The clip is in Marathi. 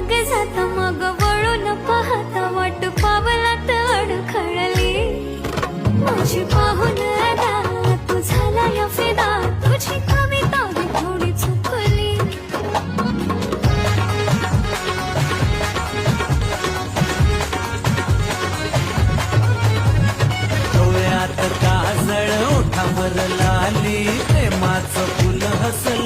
मागे जाता मग वळून पाहता वाट पावलात अडखळली. माझी पाहून आला तू झाला या तुझी कविता मी थोडी चुकली. डोळ्यात काजळ ओठावर लाली प्रेमाचं फुल हसल.